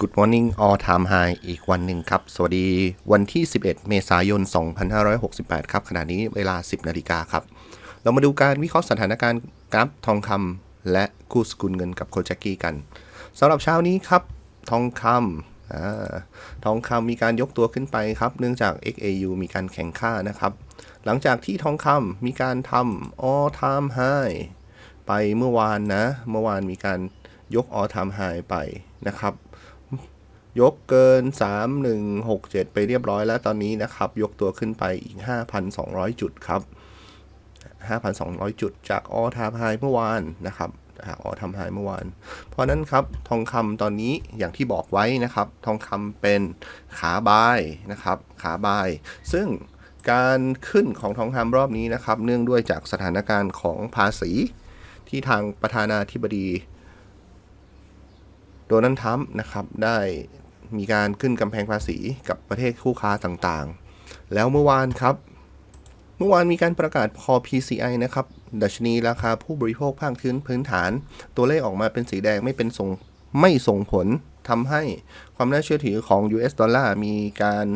Good Morning All Time High อีกวันหนึ่งครับ สวัสดีวันที่ 11 เมษายน 2568 ครับขณะนี้เวลา 10 นาฬิกาครับ เรามาดูการวิเคราะห์สถานการณ์กราฟทองคำและคู่สกุลเงินกับโคจ็กกี้กันสำหรับเช้านี้ครับ ทองคำอทองคำมีการยกตัวขึ้นไปครับ เนื่องจาก XAU มีการแข่งค่านะครับ หลังจากที่ทองคำมีการทำ all time high ไปเมื่อวานนะ เมื่อวานมีการยก all time high ไปนะครับ ยกเกิน 3 1 6 7 ไปเรียบร้อยแล้วตอนนี้นะครับ ยกตัวขึ้นไปอีก 5,200 จุดครับ 5,200 จุดจากออทามไฮเมื่อวานนะครับจากออทามไฮเมื่อวาน เพราะนั้นครับทองคำตอนนี้อย่างที่บอกไว้นะครับ ทองคำเป็นขาบายนะครับ ขาบาย ซึ่งการขึ้นของทองคำรอบนี้นะครับ เนื่องด้วยจากสถานการณ์ของภาษีที่ทางประธานาธิบดีโดนัลด์ทรัมป์นะครับได้ มีการขึ้นกำแพงภาษีกับประเทศคู่ค้าต่างๆ แล้วเมื่อวานครับ เมื่อวานมีการประกาศพอ PCI นะครับ ดัชนีราคาผู้บริโภคภาคพื้นพื้นฐาน ตัวเลขออกมาเป็นสีแดงไม่เป็นส่งไม่ส่งผลทำให้ความน่าเชื่อถือของ US ดอลลาร์มีการ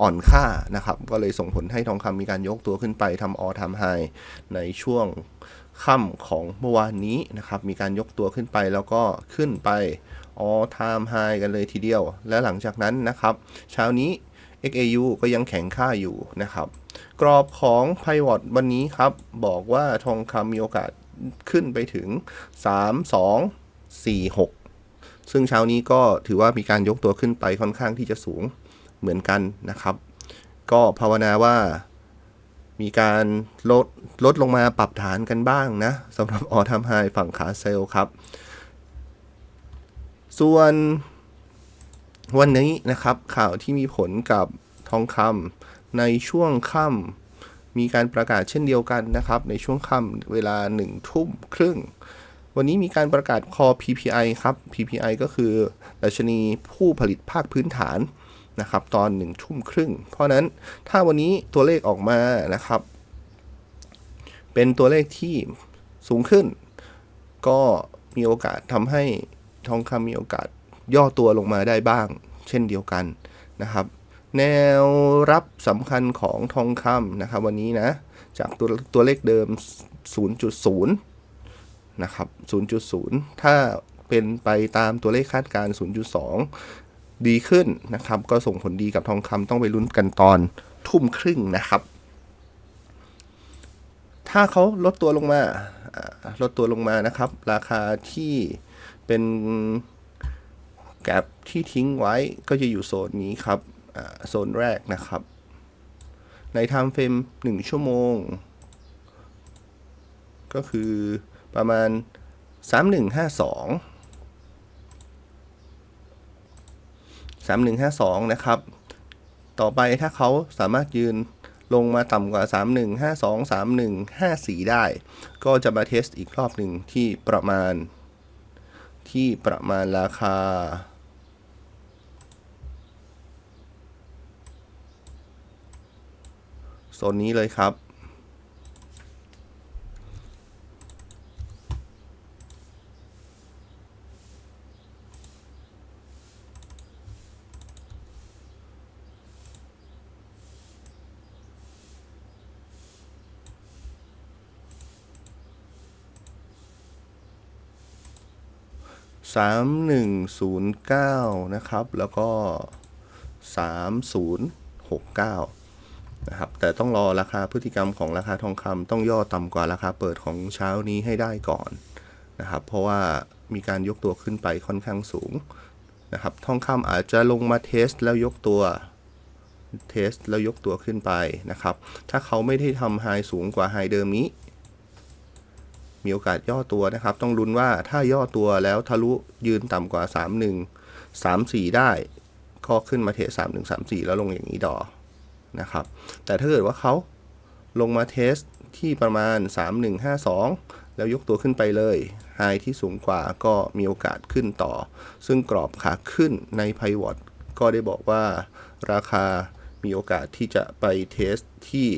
อ่อนค่านะครับ ก็เลยส่งผลให้ทองคำมีการยกตัวขึ้นไปทำออทำไฮในช่วงค่ำของเมื่อวานนี้นะครับ มีการยกตัวขึ้นไปแล้วก็ขึ้นไป all time high กันเลยทีเดียว และหลังจากนั้นนะครับ เช้านี้ XAU ก็ยังแข็งค่าอยู่นะครับ กรอบของ Pivot วันนี้ครับ บอกว่าทองคำมีโอกาสขึ้นไปถึง 3 2 4 6 ซึ่งเช้านี้ก็ถือว่ามีการยกตัวขึ้นไปค่อนข้างที่จะสูงเหมือนกันนะครับ ก็ภาวนาว่ามีการลดลดลงมาปรับฐานกันบ้างนะสำหรับออทามไฮฝั่งขาเซลครับ ส่วนวันนี้นะครับข่าวที่มีผลกับทองคำในช่วงค่ำมีการประกาศเช่นเดียวกันนะครับ ในช่วงค่ำเวลา1ทุ่มครึ่ง วันนี้มีการประกาศคอ PPI ครับ PPI ก็คือดัชนีผู้ผลิตภาคพื้นฐานนะครับตอน1ทุ่มครึ่ง เพราะนั้นถ้าวันนี้ตัวเลขออกมานะครับ เป็นตัวเลขที่สูงขึ้น ก็มีโอกาสทำให้ ทองคำมีโอกาสย่อตัวลงมาได้บ้าง เช่นเดียวกันนะครับ แนวรับสำคัญของทองคำนะครับ วันนี้นะ จากตัวตัวเลขเดิม 0.0 นะครับ 0.0 ถ้าเป็นไปตามตัวเลขคาดการณ์0.2 ดีขึ้นนะครับ ก็ส่งผลดีกับทองคำต้องไปลุ้นกันตอนทุ่มครึ่งนะครับ ถ้าเขาลดตัวลงมาลดตัวลงมานะครับ ราคาที่ เป็นแกลบที่ทิ้งไว้ก็จะอยู่โซนนี้ครับโซนแรกนะครับ ในไทม์เฟรม1ชั่วโมง ก็คือประมาณ 3152 3152 นะครับ ต่อไปถ้าเขาสามารถยืนลงมาต่ำกว่า 3152 3154 ได้ ก็จะมาเทสอีกรอบหนึ่งที่ประมาณ ที่ประมาณราคา โซนนี้เลยครับ สามหนึ่งศูนย์เก้านะครับ แล้วก็สามศูนย์หกเก้านะครับ แต่ต้องรอราคาพฤติกรรมของราคาทองคำต้องย่อต่ำกว่าราคาเปิดของเช้านี้ให้ได้ก่อนนะครับ เพราะว่ามีการยกตัวขึ้นไปค่อนข้างสูงนะครับ ทองคำอาจจะลงมาเทสแล้วยกตัวเทสแล้วยกตัวขึ้นไปนะครับ ถ้าเขาไม่ได้ทำไฮสูงกว่าไฮเดิมนี้ มีโอกาสย่อตัวนะครับ ต้องลุ้นว่าถ้าย่อตัวแล้วทะลุยืนต่ำกว่า 3 1 3 4 ได้ ก็ขึ้นมาเทส3 1 3 4 แล้วลงอย่างนี้ดอนะครับ แต่ถ้าเกิดว่าเขาลงมาเทสที่ประมาณ 3 1 5 2 แล้วยกตัวขึ้นไปเลยไฮที่สูงกว่าก็มีโอกาสขึ้นต่อ ซึ่งกรอบขาขึ้นใน Pivot ก็ได้บอกว่าราคามีโอกาสที่จะไปเทสที่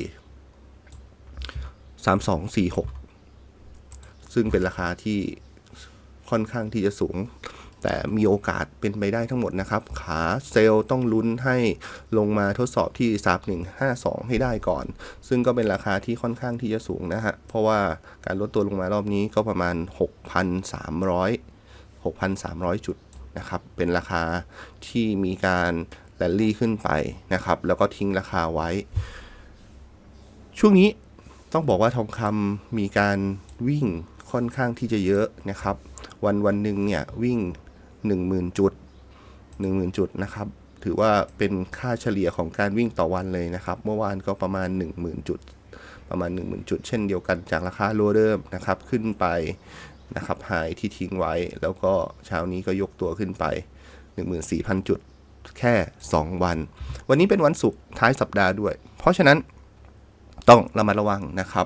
3246 ซึ่งเป็นราคาที่ค่อนข้างที่จะสูง แต่มีโอกาสเป็นไปได้ทั้งหมดนะครับ ขาเซลล์ต้องลุ้นให้ลงมาทดสอบที่ 3152 ให้ได้ก่อน ซึ่งก็เป็นราคาที่ค่อนข้างที่จะสูงนะฮะ เพราะว่าการลดตัวลงมารอบนี้ก็ประมาณ 6,300 6,300 จุดนะครับ เป็นราคาที่มีการแรลลี่ขึ้นไปนะครับ แล้วก็ทิ้งราคาไว้ ช่วงนี้ต้องบอกว่าทองคำมีการวิ่ง ค่อนข้างที่จะเยอะนะครับ วันวันหนึ่งเนี่ยวิ่ง 10,000 จุด 10,000 จุดนะครับ ถือว่าเป็นค่าเฉลี่ยของการวิ่งต่อวันเลยนะครับ เมื่อวานก็ประมาณ 10,000 จุด ประมาณ 10,000 จุด เช่นเดียวกันจากราคาโลเดิมนะครับ ขึ้นไปนะครับไฮที่ทิ้งไว้ แล้วก็เช้านี้ก็ยกตัวขึ้นไป 14,000 จุดแค่ 2 วัน วันนี้เป็นวันศุกร์ท้ายสัปดาห์ด้วย เพราะฉะนั้นต้องระมัดระวังนะครับ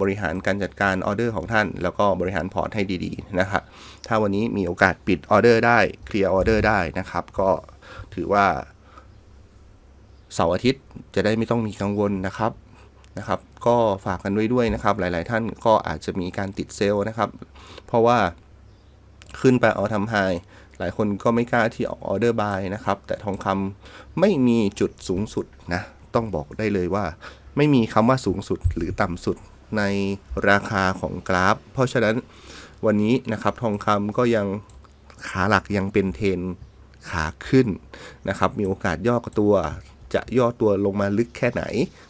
บริหารการจัดการออเดอร์ของท่าน แล้วก็บริหารพอร์ตให้ดีๆนะครับถ้าวันนี้มีโอกาสปิดออเดอร์ได้เคลียร์ออเดอร์ได้นะครับ ก็ถือว่าเสาร์อาทิตย์จะได้ไม่ต้องมีกังวลนะครับนะครับก็ฝากกันไว้ด้วยนะครับ หลาย ๆ ท่านก็อาจจะมีการติดเซลล์นะครับ เพราะว่าขึ้นไปเอาทำไฮหลายคนก็ไม่กล้าที่ออกออเดอร์บายนะครับ แต่ทองคำไม่มีจุดสูงสุดนะ ต้องบอกได้เลยว่า ไม่มีคำว่าสูงสุดหรือต่ำสุด ในราคาของกราฟ เพราะฉะนั้นวันนี้นะครับทองคำก็ยังขาหลักยังเป็นเทรนขาขึ้นนะครับมีโอกาสย่อตัว จะย่อตัวลงมาลึกแค่ไหน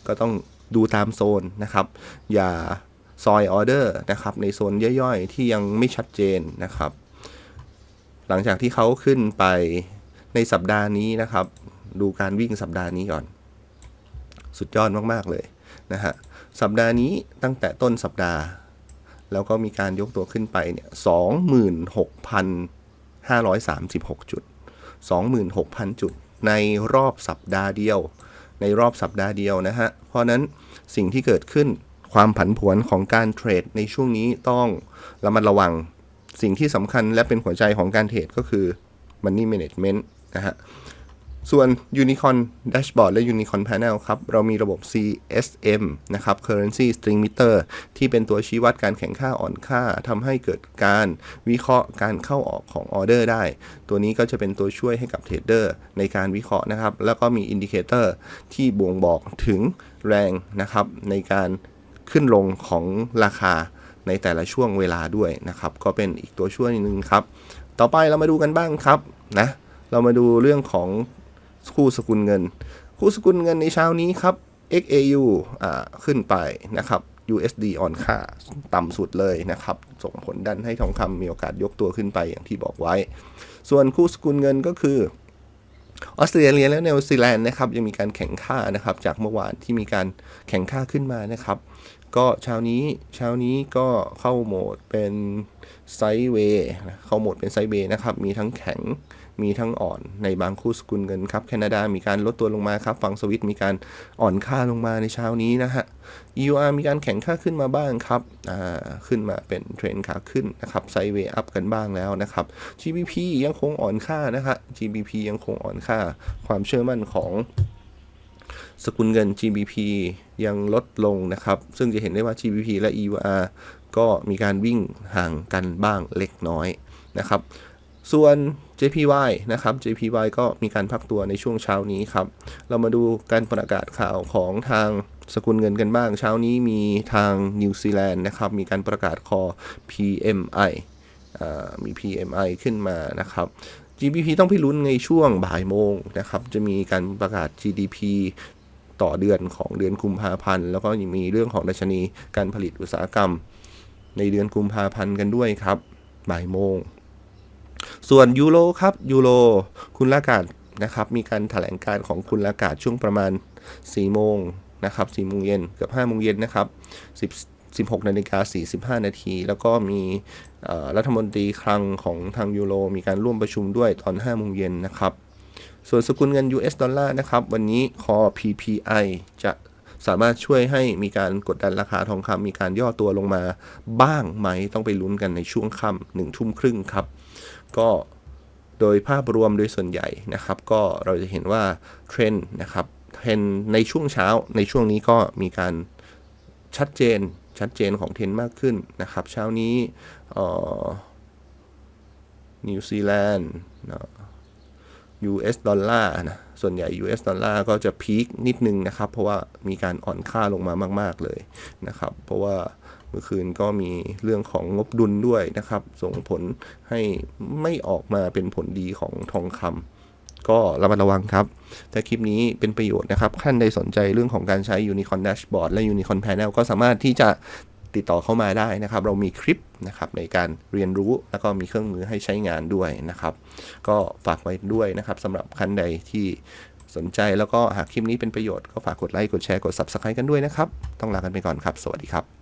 ก็ต้องดูตามโซนนะครับ อย่าซอยออเดอร์นะครับในโซนย่อยๆ ที่ยังไม่ชัดเจนนะครับ หลังจากที่เขาขึ้นไปในสัปดาห์นี้นะครับ ดูการวิ่งสัปดาห์นี้ก่อน สุดยอดมาก ๆ เลย นะฮะสัปดาห์นี้ตั้งแต่ต้นสัปดาห์ แล้วก็มีการยกตัวขึ้นไปเนี่ยสองหมื่นหกพันห้าร้อยสามสิบหกจุดสองหมื่นหกพันจุด ในรอบสัปดาห์เดียว ในรอบสัปดาห์เดียวนะฮะ เพราะนั้นสิ่งที่เกิดขึ้นความผันผวนของการเทรดในช่วงนี้ต้องระมัดระวังสิ่งที่สำคัญและเป็นหัวใจของการเทรดก็คือ Money Management นะฮะ ส่วน Unicorn Dashboard และ Unicorn Panel ครับ เรามีระบบ CSM นะครับ Currency String Meter ที่เป็นตัวชี้วัดการแข่งค่าอ่อนค่าทำให้เกิดการวิเคราะห์การเข้าออกของออเดอร์ได้ ตัวนี้ก็จะเป็นตัวช่วยให้กับเทรดเดอร์ในการวิเคราะห์นะครับ แล้วก็มีอินดิเคเตอร์ที่บ่งบอกถึงแรงนะครับ ในการขึ้นลงของราคาในแต่ละช่วงเวลาด้วยนะครับ ก็เป็นอีกตัวช่วยหนึ่งครับ ต่อไปเรามาดูกันบ้างครับนะเรามาดูเรื่องของ คู่สกุลเงิน คู่สกุลเงินในเช้านี้ครับ XAU อ่าขึ้นไปนะครับ USD อ่อนค่าต่ำสุดเลยนะครับ ส่งผลดันให้ทองคำมีโอกาสยกตัวขึ้นไปอย่างที่บอกไว้ ส่วนคู่สกุลเงินก็คือออสเตรเลียและนิวซีแลนด์นะครับยังมีการแข่งค่านะครับ จากเมื่อวานที่มีการแข่งค่าขึ้นมานะครับ ก็เช้านี้เช้านี้ก็เข้าโหมดเป็นไซด์เวย์เข้าโหมดเป็นไซด์เวย์นะครับ มีทั้งแข็ง มีทั้งอ่อนในบางคู่สกุลเงินครับแคนาดามีการลดตัวลงมาครับฝั่งสวิตมีการอ่อนค่าลงมาในเช้านี้นะฮะ EUR มีการแข่งค่าขึ้นมาบ้างครับอ่าขึ้นมาเป็นเทรนขาขึ้นนะครับไซเวย์อัพกันบ้างแล้วนะครับ GBP ยังคงอ่อนค่านะฮะ GBP ยังคงอ่อนค่า ความเชื่อมั่นของสกุลเงิน GBP ยังลดลงนะครับ ซึ่งจะเห็นได้ว่า GBP และ EUR ก็มีการวิ่งห่างกันบ้างเล็กน้อยนะครับ ส่วน JPY นะครับ JPY ก็มีการพักตัวในช่วงเช้านี้ครับ เรามาดูการประกาศข่าวของทางสกุลเงินกันบ้าง เช้านี้มีทางนิวซีแลนด์นะครับ มีการประกาศคอ PMI อมี PMI ขึ้นมานะครับ GDP ต้องไปลุ้นในช่วงบ่ายโมงนะครับ จะมีการประกาศ GDP ต่อเดือนของเดือนกุมภาพันธ์ แล้วก็ยังมีเรื่องของดัชนีการผลิตอุตสาหกรรม ในเดือนกุมภาพันธ์กันด้วยครับ บ่ายโมง ส่วนยูโรครับยูโรคุณลากาศนะครับมีการถแถลงการของคุณลากาศช่วงประมาณ 4 โมงนะครับ4โมงเย็นเกือบ5โมงเย็นนะครับ10 16นาฬิกา45 นาที แล้วก็มีรัฐมนตรีคลังของทางยูโรมีการร่วมประชุมด้วยตอน 5 โมงเย็นนะครับ ส่วนสกุลเงิน US ดอลลาร์นะครับ วันนี้คอ PPI จะสามารถช่วยให้มีการกดดันราคาทองคำมีการย่อตัวลงมาบ้างไหมต้องไปลุ้นกันในช่วงค่ำหนึ่งทุ่มครึ่งครับ ก็โดยภาพรวมโดยส่วนใหญ่นะครับ ก็เราจะเห็นว่าเทรนด์นะครับเทรนด์ในช่วงเช้าในช่วงนี้ก็มีการชัดเจนชัดเจนของเทรนด์มากขึ้นนะครับ เช้านี้นิวซีแลนด์นะ US ดอลลาร์นะ ส่วนใหญ่ US ดอลลาร์ก็จะพีคนิดนึงนะครับ เพราะว่ามีการอ่อนค่าลงมามาก ๆ เลยนะครับ เพราะว่า เมื่อคืนก็มีเรื่องของงบดุลด้วยนะครับ ส่งผลให้ไม่ออกมาเป็นผลดีของทองคำก็ระมัดระวังครับ ถ้าคลิปนี้เป็นประโยชน์นะครับท่านใดสนใจเรื่องของการใช้ Unicorn Dashboard และ Unicorn Panel ก็สามารถที่จะติดต่อเข้ามาได้นะครับ เรามีคลิปนะครับในการเรียนรู้แล้วก็มีเครื่องมือให้ใช้งานด้วยนะครับ ก็ฝากไว้ด้วยนะครับสำหรับท่านใดที่สนใจแล้วก็หากคลิปนี้เป็นประโยชน์ก็ฝากกดไลค์ กดแชร์ กด Subscribe กันด้วยนะครับ ต้องลากันไปก่อนครับ สวัสดีครับ